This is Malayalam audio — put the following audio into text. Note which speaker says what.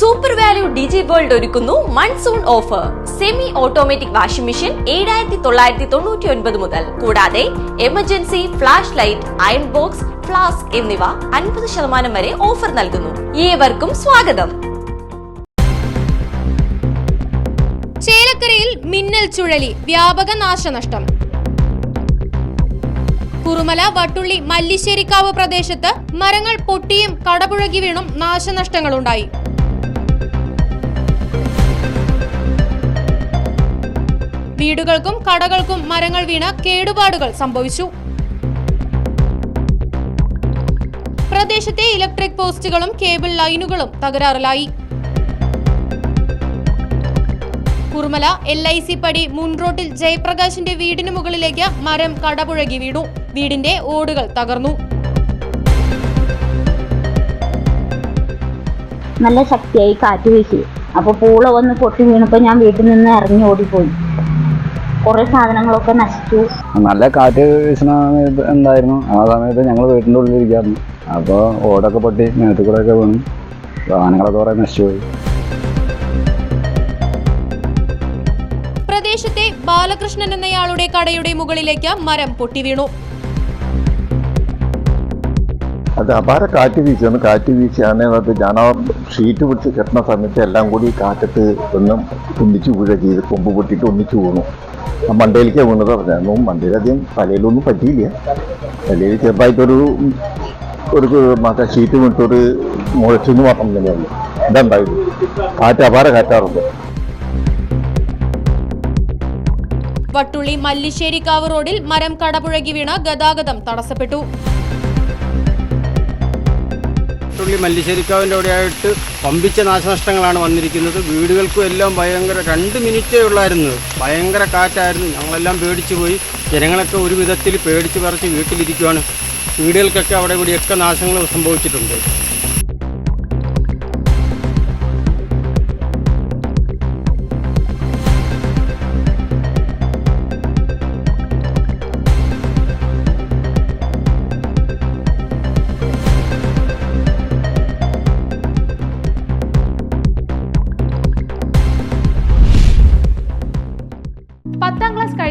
Speaker 1: സൂപ്പർ വാല്യൂ ഡിജി വേൾഡ് ഒരുക്കുന്നു monsoon offer semi automatic washing machine ഏഴായിരത്തി തൊള്ളായിരത്തി തൊണ്ണൂറ്റി ഒൻപത് മുതൽ. കൂടാതെ emergency flash light iron box flask എന്നിവ അൻപത് ശതമാനം വരെ ഓഫർ നൽകുന്നു. ഏവർക്കും സ്വാഗതം.
Speaker 2: ചേലക്കരയിൽ മിന്നൽ ചുഴലി വ്യാപക നാശനഷ്ടം. കുറുമല വട്ടുള്ളി മല്ലിശ്ശേരിക്കാവ് പ്രദേശത്ത് മരങ്ങൾ പൊട്ടിയും കടപുഴകി വീണും നാശനഷ്ടങ്ങളുണ്ടായി. വീടുകൾക്കും കടകൾക്കും മരങ്ങൾ വീണ കേടുപാടുകൾ സംഭവിച്ചു. പ്രദേശത്തെ ഇലക്ട്രിക് പോസ്റ്റുകളും കേബിൾ ലൈനുകളും തകരാറിലായി. കുറുമല എൽ ഐ സി പടി മുൻറോട്ടിൽ ജയപ്രകാശിന്റെ വീടിന് മുകളിലേക്ക് മരം കടപുഴകി വീണു. വീടിന്റെ ഓടുകൾ തകർന്നു.
Speaker 3: നല്ല ശക്തിയായി കാറ്റ് വീശി. അപ്പോൾ പൂള വന്ന് പൊട്ടി വീണപ്പോൾ ഞാൻ വീട്ടിൽ നിന്ന് ഇറങ്ങി ഓടിപ്പോയി. കുറേ സാധനങ്ങളൊക്കെ നശിച്ചു.
Speaker 4: നല്ല കാറ്റ് വീശണ സമയത്ത് എന്തായിരുന്നു? ആ സമയത്ത് ഞങ്ങൾ വീട്ടിന്റെ ഉള്ളിൽ ഇരിക്കാറുണ്ട് അപ്പോൾ ഓടൊക്കെ പൊട്ടി മേത്ത് കൂടെ ഒക്കെ വീണു. വാഹനങ്ങളൊക്കെ കുറേ നശിച്ചുപോയി
Speaker 2: പ്രദേശത്തെ ബാലകൃഷ്ണൻ എന്നയാളുടെ കടയുടെ മുകളിലേക്ക് മരം പൊട്ടി വീണു.
Speaker 5: അത് അപാര കാറ്റ് വീശിയാണ് കാറ്റ് വീശിയാണ് അത് ഞാൻ ആ ഷീറ്റ് പിടിച്ച് കെട്ടുന്ന സമയത്ത് എല്ലാം കൂടി കാറ്റത്ത് ഒന്നും ഒന്നിച്ചു വീഴുക ചെയ്ത് കൊമ്പ് പൊട്ടിയിട്ട് ഒന്നിച്ച് വീണു. ആ മണ്ടയിലേക്ക് വീണത് പറഞ്ഞു. മണ്ടയിൽ അധികം തലയിലൊന്നും പറ്റിയില്ല. തലയിൽ ചെറുതായിട്ടൊരു ഒരു മറ്റേ ഷീറ്റ് വിട്ടൊരു മുഴച്ചെന്ന് മാത്രം തന്നെയാണ്. ഇതുണ്ടായത് കാറ്റ് അപാര കാറ്റാറുണ്ട്
Speaker 2: വട്ടുള്ളി മല്ലിശ്ശേരിക്കാവ് റോഡിൽ മരം കടപുഴകി വീണ ഗതാഗതം തടസ്സപ്പെട്ടു.
Speaker 6: തുള്ളി മല്ലിശ്ശേരിക്കാവിന്റെ അവിടെയായിട്ട് പമ്പിച്ച നാശനഷ്ടങ്ങളാണ് വന്നിരിക്കുന്നത്. വീടുകൾക്കും എല്ലാം ഭയങ്കര രണ്ട് മിനിറ്റേ ഉള്ളായിരുന്നു. ഭയങ്കര കാറ്റായിരുന്നു. ഞങ്ങളെല്ലാം പേടിച്ചു പോയി. ജനങ്ങളൊക്കെ ഒരു വിധത്തിൽ പേടിച്ച് പറിച്ച് വീട്ടിലിരിക്കുവാണ്. വീടുകൾക്കൊക്കെ അവിടെ ഇവിടെയൊക്കെ നാശങ്ങൾ സംഭവിച്ചിട്ടുണ്ട്.